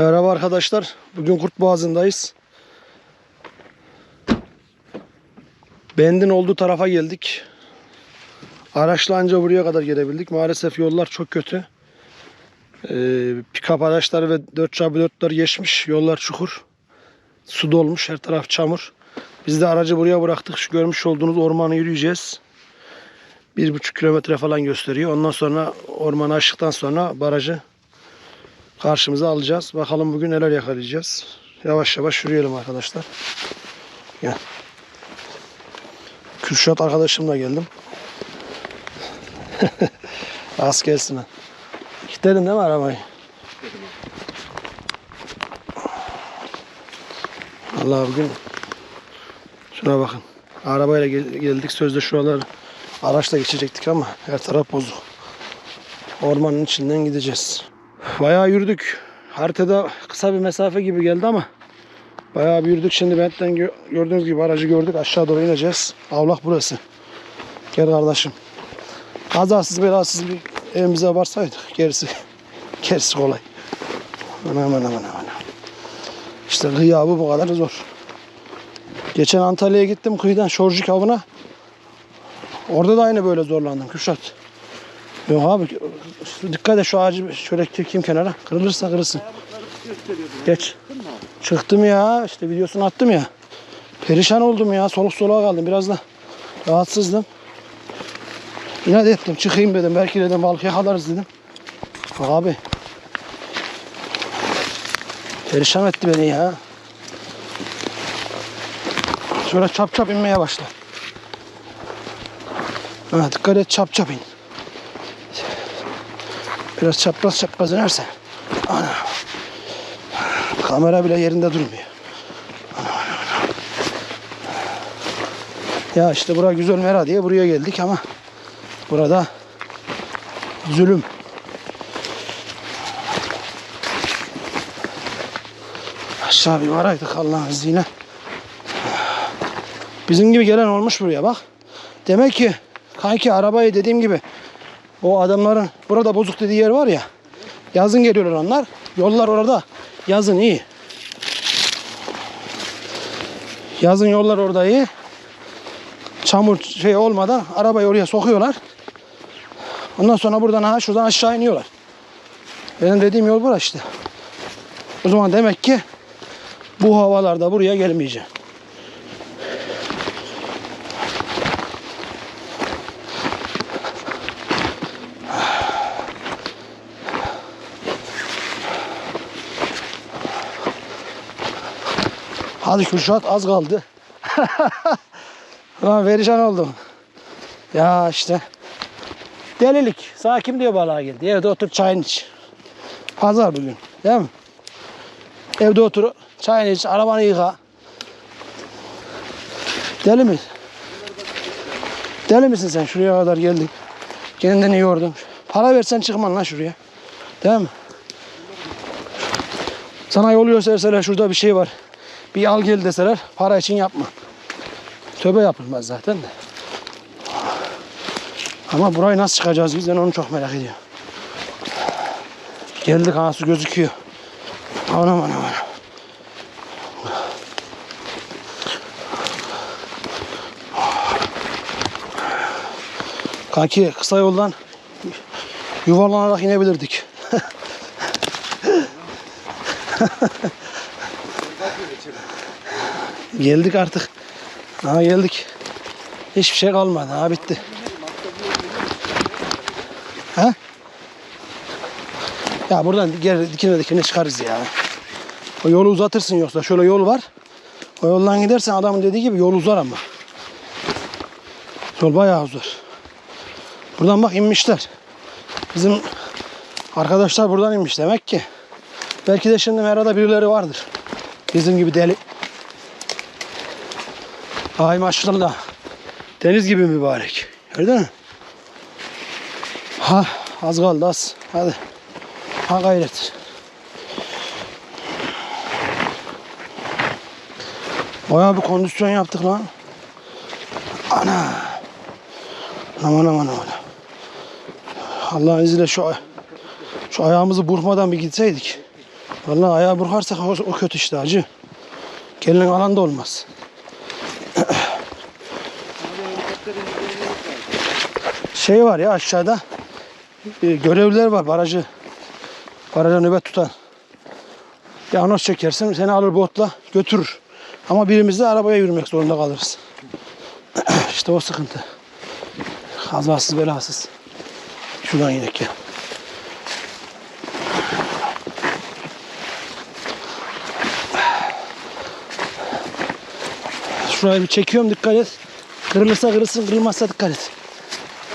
arkadaşlar. Bugün Kurt Boğazı'ndayız. Bendin olduğu tarafa geldik. Araçla anca buraya kadar gelebildik. Maalesef yollar çok kötü. Ee, pick-up araçları ve 4x4'ler geçmiş. Yollar çukur. Su dolmuş. Her taraf çamur. Biz de aracı buraya bıraktık. Şu görmüş olduğunuz ormanı yürüyeceğiz. Bir buçuk kilometre falan gösteriyor. Ondan sonra ormanı aştıktan sonra barajı karşımıza alacağız. Bakalım bugün neler yakalayacağız. Yavaş yavaş yürüyelim arkadaşlar. Gel. Kürşat arkadaşımla geldim. Az gelsin ha. Değil mi arabayı? Allah bugün şuna bakın. Arabayla gel- geldik. Sözde şuraları araçla geçecektik ama her taraf bozuk. Ormanın içinden gideceğiz. Bayağı yürüdük. Haritada kısa bir mesafe gibi geldi ama bayağı bir yürüdük. Şimdi Bent'ten gö- gördüğünüz gibi aracı gördük. Aşağı doğru ineceğiz. Avlak burası. Gel kardeşim. Kazasız belasız bir evimize varsaydık. Gerisi, gerisi kolay. Aman aman aman aman. İşte gıyabı bu kadar zor. Geçen Antalya'ya gittim kıyıdan Şorjik avına. Orada da aynı böyle zorlandım Kürşat. Yok abi dikkat et şu ağacı şöyle çekeyim kenara. Kırılırsa kırılsın. Geç. Çıktım ya işte videosunu attım ya. Perişan oldum ya soluk soluğa kaldım biraz da rahatsızdım. İnat ettim çıkayım dedim belki dedim balık yakalarız dedim. Abi. Perişan etti beni ya. Şöyle çap çap inmeye başla. Ha, dikkat et çap çap in. Biraz çapraz çapraz inerse. Ana. Kamera bile yerinde durmuyor. Ana, ana, ana. Ya işte bura güzel mera diye buraya geldik ama burada zulüm. Aşağı bir varaydık Allah'ın izniyle. Bizim gibi gelen olmuş buraya bak. Demek ki kanki arabayı dediğim gibi o adamların burada bozuk dediği yer var ya. Yazın geliyorlar onlar. Yollar orada. Yazın iyi. Yazın yollar orada iyi. Çamur şey olmadan arabayı oraya sokuyorlar. Ondan sonra buradan ha şuradan aşağı iniyorlar. Benim dediğim yol burası işte. O zaman demek ki bu havalarda buraya gelmeyeceğim. Hadi Kürşat az kaldı. Ulan verişan oldum. Ya işte. Delilik. Sana kim diyor balığa geldi? Evde otur çayını iç. Pazar bugün. Değil mi? Evde otur çayını iç. Arabanı yıka. Deli mi? Deli misin sen? Şuraya kadar geldik. Kendini yordun. Para versen çıkman lan şuraya. Değil mi? Sana yol gösterseler şurada bir şey var. Bir al gel deseler para için yapma. Töbe yapılmaz zaten de. Ama burayı nasıl çıkacağız biz ben onu çok merak ediyorum. Geldik su gözüküyor. Anam anam anam. Kanki kısa yoldan yuvarlanarak inebilirdik. Geldik artık. Ha geldik. Hiçbir şey kalmadı. Ha bitti. Ha? Ya buradan geri dikine dikine çıkarız ya. O yolu uzatırsın yoksa. Şöyle yol var. O yoldan gidersen adamın dediği gibi yol uzar ama. Yol bayağı uzar. Buradan bak inmişler. Bizim arkadaşlar buradan inmiş demek ki. Belki de şimdi merada birileri vardır. Bizim gibi deli. Ay maşallah. Deniz gibi mübarek. Gördün mü? Ha az kaldı az. Hadi. Ha gayret. Bayağı bir kondisyon yaptık lan. Ana. Aman aman aman. Allah'ın izniyle şu, şu ayağımızı burkmadan bir gitseydik. Vallahi ayağı burkarsak o, o kötü işte acı. Gelin alanda olmaz. Şey var ya aşağıda e, görevliler var barajı. Baraja nöbet tutan. Bir anons çekersin seni alır botla götürür. Ama birimiz de arabaya yürümek zorunda kalırız. işte o sıkıntı. Kazasız belasız. Şuradan gidelim ya. Şurayı bir çekiyorum dikkat et. Kırılırsa kırılsın kırılmazsa dikkat et.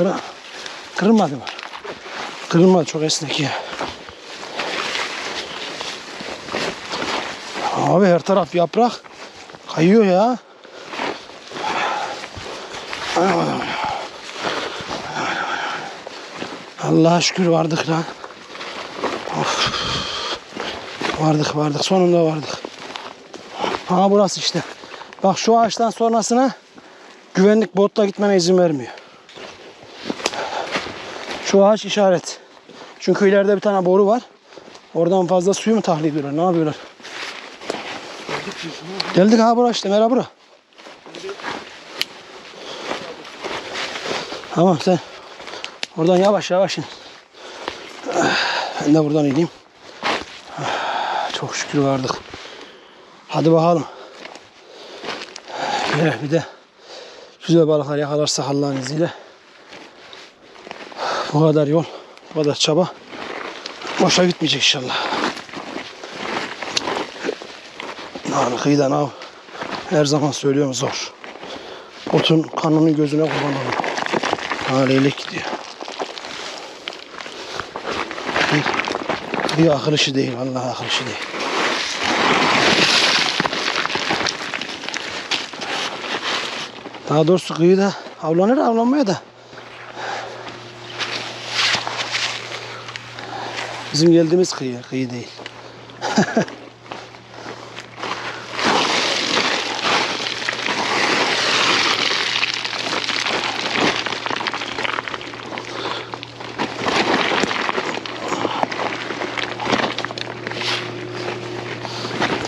Kır Kırılmadı mı? Kırılmadı çok esnek ya. Abi her taraf yaprak. Kayıyor ya. Allah'a şükür vardık lan. Of. Vardık vardık sonunda vardık. Ha burası işte. Bak şu ağaçtan sonrasına güvenlik botla gitmene izin vermiyor. Şu ağaç işaret. Çünkü ileride bir tane boru var. Oradan fazla suyu mu tahliye ediyorlar? Ne yapıyorlar? Geldik ha bura işte. Merhaba bura. Tamam sen oradan yavaş yavaş in. Ben de buradan ineyim. Çok şükür vardık. Hadi bakalım. Bir de güzel balıklar yakalarsak Allah'ın izniyle. Bu kadar yol, bu kadar çaba boşa gitmeyecek inşallah. Abi kıyıdan av her zaman söylüyorum zor. Otun kanının gözüne kurban olun. Haliyle gidiyor. Kıyı, kıyı akıl değil, vallahi akıl işi değil. Daha doğrusu kıyıda avlanır avlanmaya da. Bizim geldiğimiz kıyı, kıyı değil.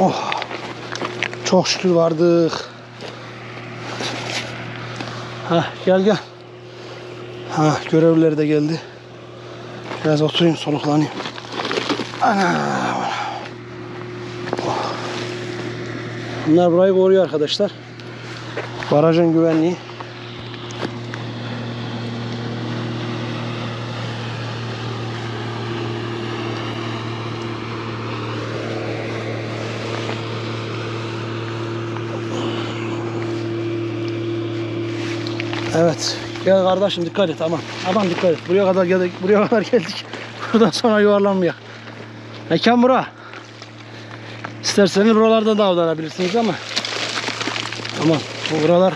oh. Çok şükür vardık. Ha gel gel. Ha görevliler de geldi. Biraz oturayım soluklanayım. Bunlar burayı koruyor arkadaşlar. Barajın güvenliği. Evet. Gel kardeşim dikkat et aman. Aman dikkat et. Buraya kadar geldik. Buraya kadar geldik. Buradan sonra yuvarlanmaya. Mekan bura. İsterseniz buralarda da avlanabilirsiniz ama. Tamam. Bu buralar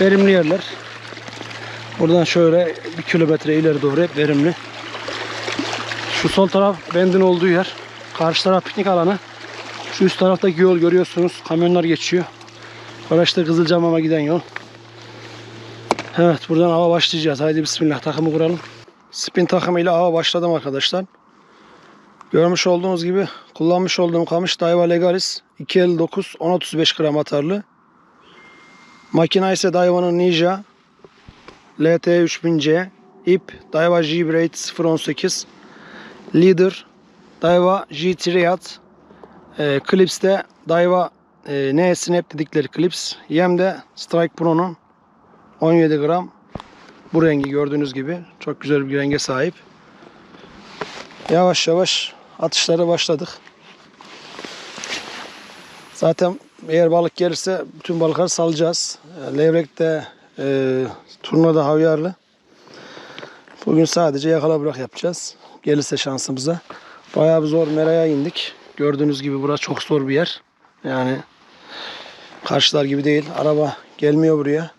verimli yerler. Buradan şöyle bir kilometre ileri doğru hep verimli. Şu sol taraf bendin olduğu yer. Karşı taraf piknik alanı. Şu üst taraftaki yol görüyorsunuz. Kamyonlar geçiyor. Araçta Kızılcamam'a giden yol. Evet buradan ava başlayacağız. Haydi bismillah takımı kuralım. Spin takımıyla ava başladım arkadaşlar. Görmüş olduğunuz gibi kullanmış olduğum kamış Daiwa Legalis 259 1035 gram atarlı. Makina ise Daiwa'nın Ninja LT3000C ip Daiwa G-Braid 018 Leader Daiwa G3 at e, Clips'te Daiwa e, N-Snap dedikleri Clips yem de Strike Pro'nun 17 gram bu rengi gördüğünüz gibi çok güzel bir renge sahip. Yavaş yavaş atışlara başladık. Zaten eğer balık gelirse bütün balıkları salacağız. Levrekte, e, turnada havyarlı. Bugün sadece yakala bırak yapacağız. Gelirse şansımıza. Bayağı bir zor meraya indik. Gördüğünüz gibi burası çok zor bir yer. Yani karşılar gibi değil. Araba gelmiyor buraya.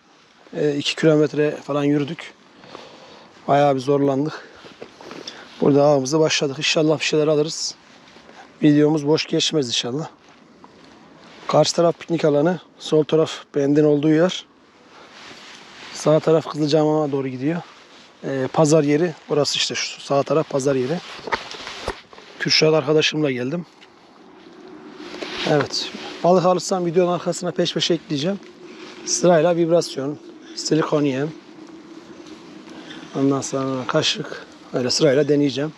2 kilometre falan yürüdük. Bayağı bir zorlandık. Burada avımıza başladık. İnşallah bir şeyler alırız. Videomuz boş geçmez inşallah. Karşı taraf piknik alanı. Sol taraf bendin olduğu yer. Sağ taraf Kızılcahamam'a doğru gidiyor. Ee, pazar yeri. Burası işte şu sağ taraf pazar yeri. Kürşat arkadaşımla geldim. Evet. Balık alırsam videonun arkasına peş peşe ekleyeceğim. Sırayla vibrasyon, silikon yem. Ondan sonra kaşık. Öyle sırayla deneyeceğim.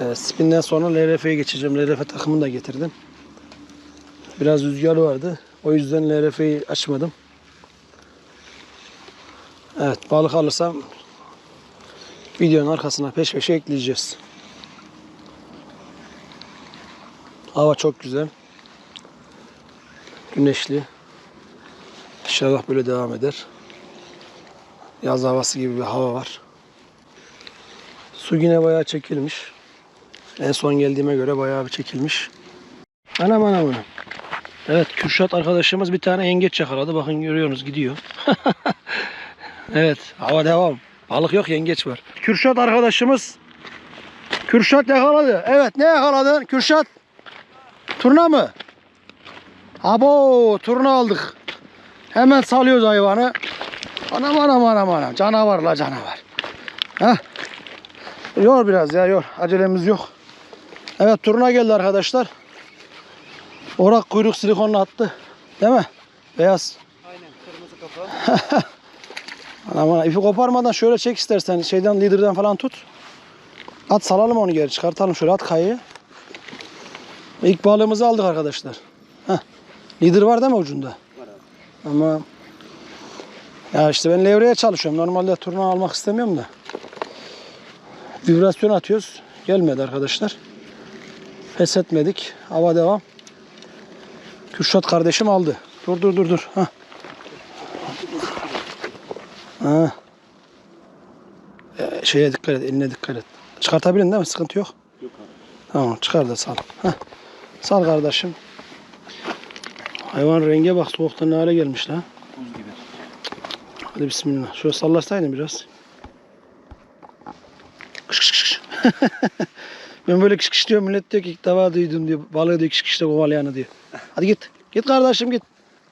Ee, spinden sonra LRF'ye geçeceğim. LRF takımını da getirdim. Biraz rüzgarı vardı. O yüzden LRF'yi açmadım. Evet balık alırsam videonun arkasına peş peşe ekleyeceğiz. Hava çok güzel. Güneşli. İnşallah böyle devam eder. Yaz havası gibi bir hava var. Su yine bayağı çekilmiş. En son geldiğime göre bayağı bir çekilmiş. Anam anam anam. Evet Kürşat arkadaşımız bir tane yengeç yakaladı. Bakın görüyorsunuz gidiyor. evet hava devam. Balık yok yengeç var. Kürşat arkadaşımız Kürşat yakaladı. Evet ne yakaladın Kürşat? Turna mı? Abo turna aldık. Hemen salıyoruz hayvanı. Anam anam anam anam. Canavar la canavar. Heh. Yor biraz ya yor. Acelemiz yok. Evet turna geldi arkadaşlar. Orak kuyruk silikonla attı. Değil mi? Beyaz. Aynen kırmızı kafa. Anam. İpi koparmadan şöyle çek istersen. Şeyden liderden falan tut. At salalım onu geri çıkartalım şöyle at kayayı. İlk balığımızı aldık arkadaşlar. Heh. Lider var değil mi ucunda? Var abi. Ama ya işte ben levreye çalışıyorum. Normalde turna almak istemiyorum da. Vibrasyon atıyoruz. Gelmedi arkadaşlar. Pes etmedik. Hava devam. Kürşat kardeşim aldı. Dur dur dur dur. Hah. Ha. Ee, şeye dikkat et, eline dikkat et. Çıkartabilin değil mi? Sıkıntı yok. Yok abi. Tamam çıkar da sal. Heh. Sal kardeşim. Hayvan renge bak soğukta ne hale gelmiş lan. Buz gibi. Hadi bismillah. Şöyle sallasaydın biraz. ben böyle kış kış diyorum millet diyor ki ilk defa duydum diyor. Balığı diyor kış kışta kovalayanı diyor. Hadi git. Git kardeşim git.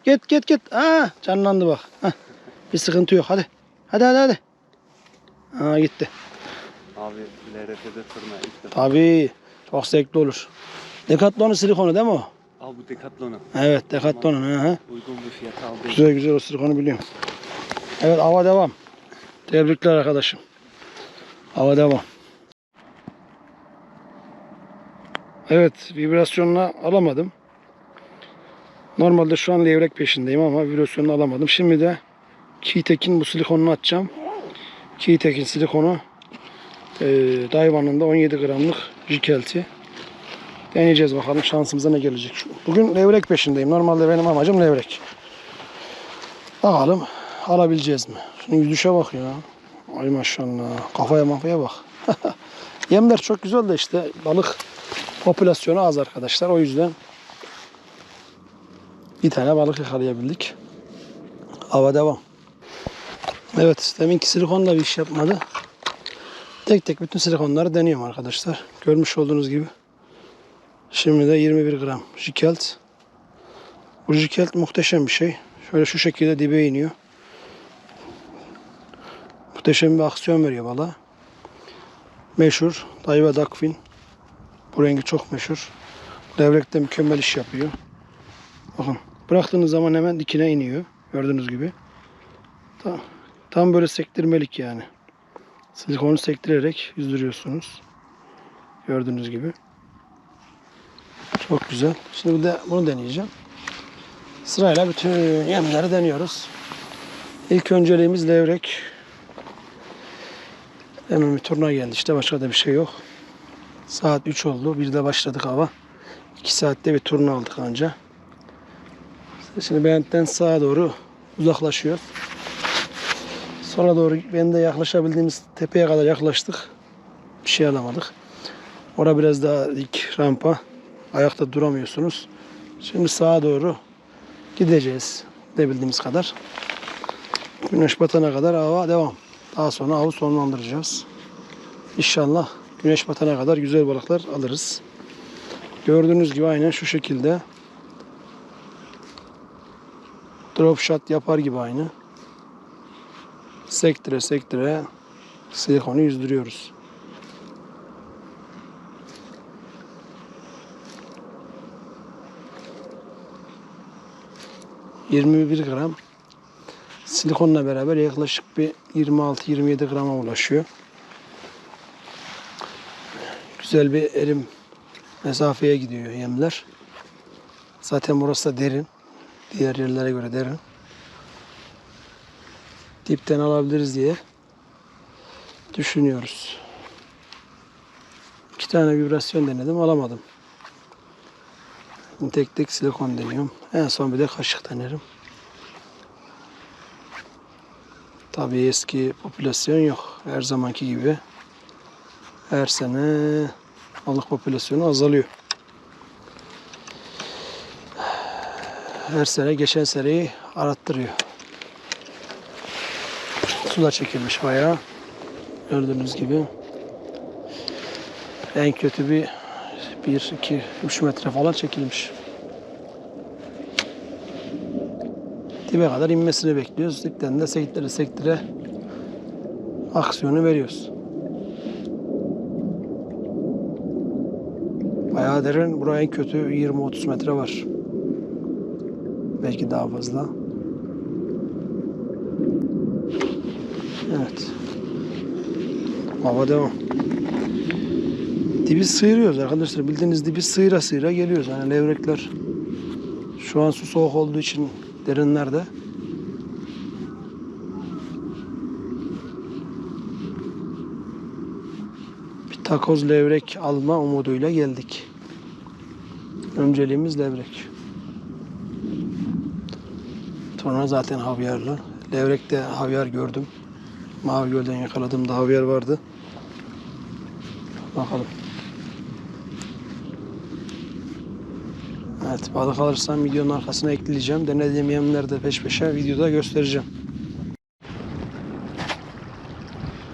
Git git git. Aa, canlandı bak. Heh. Bir sıkıntı yok. Hadi. Hadi hadi hadi. Aa gitti. Abi LRF'de tırna ilk defa. Tabii. Çok zevkli olur. Decathlon'un silikonu değil mi o? Al bu Decathlon'u. Evet Decathlon'un. Hı hı. Uygun bir fiyata aldım. Güzel güzel o silikonu biliyorum. Evet hava devam. Tebrikler arkadaşım. Hava devam. Evet vibrasyonla alamadım. Normalde şu an levrek peşindeyim ama vibrasyonunu alamadım. Şimdi de Keytek'in bu silikonunu atacağım. Keytek'in silikonu e, Daiwan'ın da 17 gramlık jikelti. Deneyeceğiz bakalım şansımıza ne gelecek. Bugün levrek peşindeyim. Normalde benim amacım levrek. Bakalım alabileceğiz mi? Şunun yüzüşe bak ya. Ay maşallah. Kafaya mafaya bak. Yemler çok güzel de işte balık popülasyonu az arkadaşlar. O yüzden bir tane balık yakalayabildik. Hava devam. Evet deminki silikon da bir iş yapmadı. Tek tek bütün silikonları deniyorum arkadaşlar. Görmüş olduğunuz gibi. Şimdi de 21 gram jikelt. Bu jikelt muhteşem bir şey. Şöyle şu şekilde dibe iniyor. Muhteşem bir aksiyon veriyor balığa. Meşhur Daiwa Duckfin. Bu rengi çok meşhur. Levrekte mükemmel iş yapıyor. Bakın bıraktığınız zaman hemen dikine iniyor. Gördüğünüz gibi. Tam, tam böyle sektirmelik yani. Silikonu sektirerek yüzdürüyorsunuz. Gördüğünüz gibi. Çok güzel. Şimdi bir de bunu deneyeceğim. Sırayla bütün yemleri deniyoruz. İlk önceliğimiz levrek. Hemen bir turna geldi işte başka da bir şey yok. Saat 3 oldu. Bir de başladık hava. 2 saatte bir turna aldık anca. Şimdi Bent'ten sağa doğru uzaklaşıyor. Sonra doğru ben de yaklaşabildiğimiz tepeye kadar yaklaştık. Bir şey alamadık. Orada biraz daha dik rampa. Ayakta duramıyorsunuz. Şimdi sağa doğru gideceğiz. Gidebildiğimiz kadar. Güneş batana kadar hava devam. Daha sonra avı sonlandıracağız. İnşallah güneş batana kadar güzel balıklar alırız. Gördüğünüz gibi aynen şu şekilde. Drop shot yapar gibi aynı. Sektire sektire silikonu yüzdürüyoruz. 21 gram. Silikonla beraber yaklaşık bir 26-27 grama ulaşıyor. Güzel bir erim mesafeye gidiyor yemler. Zaten burası da derin. Diğer yerlere göre derin. Dipten alabiliriz diye düşünüyoruz. İki tane vibrasyon denedim alamadım. Tek tek silikon deniyorum. En son bir de kaşık denerim. Tabii eski popülasyon yok. Her zamanki gibi her sene balık popülasyonu azalıyor. Her sene geçen seneyi arattırıyor. Sular çekilmiş bayağı. Gördüğünüz gibi. En kötü bir 1, 2, 3 metre falan çekilmiş. Dibe kadar inmesini bekliyoruz. Dipten de sektire sektire aksiyonu veriyoruz. Bayağı derin. Buraya en kötü 20-30 metre var. Belki daha fazla. Evet. Hava devam. Dibi sıyırıyoruz arkadaşlar. Bildiğiniz dibi sıyıra sıyıra geliyoruz. Yani levrekler şu an su soğuk olduğu için derinlerde. Takoz levrek alma umuduyla geldik. Önceliğimiz levrek. Sonra zaten havyarlı. Levrekte havyar gördüm. Mavi Göl'den yakaladığımda havyar vardı. Bakalım. Evet balık alırsam videonun arkasına ekleyeceğim. Denediğim yemleri de peş peşe videoda göstereceğim.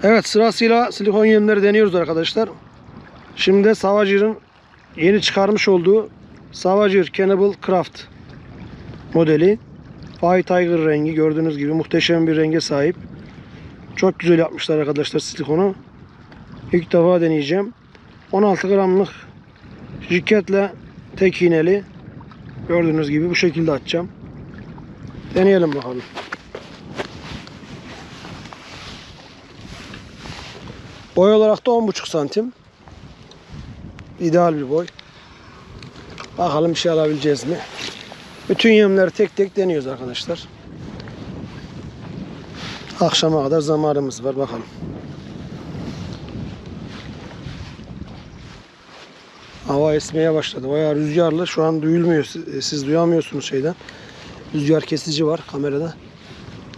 Evet sırasıyla silikon yemleri deniyoruz arkadaşlar. Şimdi de Savagear'ın yeni çıkarmış olduğu Savagear Cannibal Craft modeli. Fire Tiger rengi gördüğünüz gibi muhteşem bir renge sahip. Çok güzel yapmışlar arkadaşlar silikonu. İlk defa deneyeceğim. 16 gramlık jiketle tek iğneli. Gördüğünüz gibi bu şekilde açacağım. Deneyelim bakalım. Boy olarak da 10,5 santim. İdeal bir boy. Bakalım bir şey alabileceğiz mi? Bütün yemleri tek tek deniyoruz arkadaşlar. Akşama kadar zamanımız var bakalım. Hava esmeye başladı. Bayağı rüzgarlı. Şu an duyulmuyor. Siz, siz duyamıyorsunuz şeyden. Rüzgar kesici var kamerada.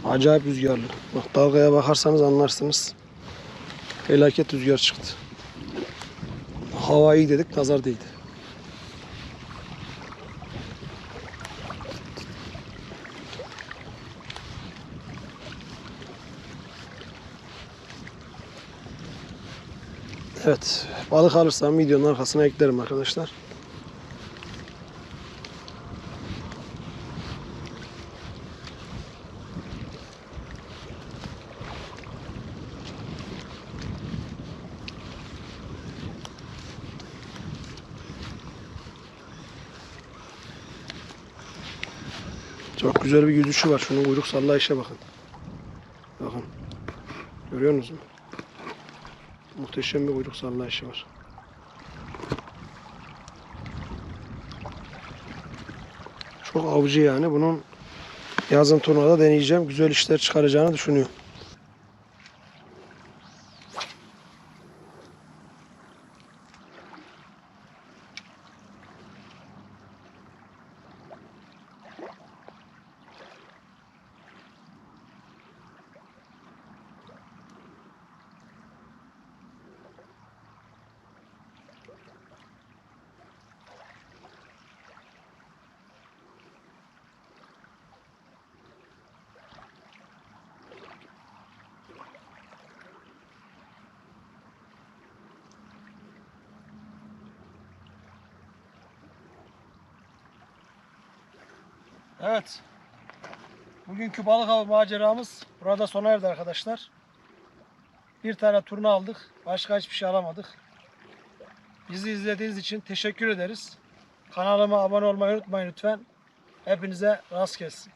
Acayip rüzgarlı. Bak dalgaya bakarsanız anlarsınız. Felaket rüzgar çıktı. Hava iyi dedik, nazar değdi. Evet, balık alırsam videonun arkasına eklerim arkadaşlar. Çok güzel bir yüzüşü var. Şunun kuyruk sallayışa bakın. Bakın. Görüyor musunuz? Muhteşem bir kuyruk sallayışı var. Çok avcı yani. Bunun yazın turnada deneyeceğim. Güzel işler çıkaracağını düşünüyorum. Evet. Bugünkü balık avı maceramız burada sona erdi arkadaşlar. Bir tane turna aldık. Başka hiçbir şey alamadık. Bizi izlediğiniz için teşekkür ederiz. Kanalıma abone olmayı unutmayın lütfen. Hepinize rast gelsin.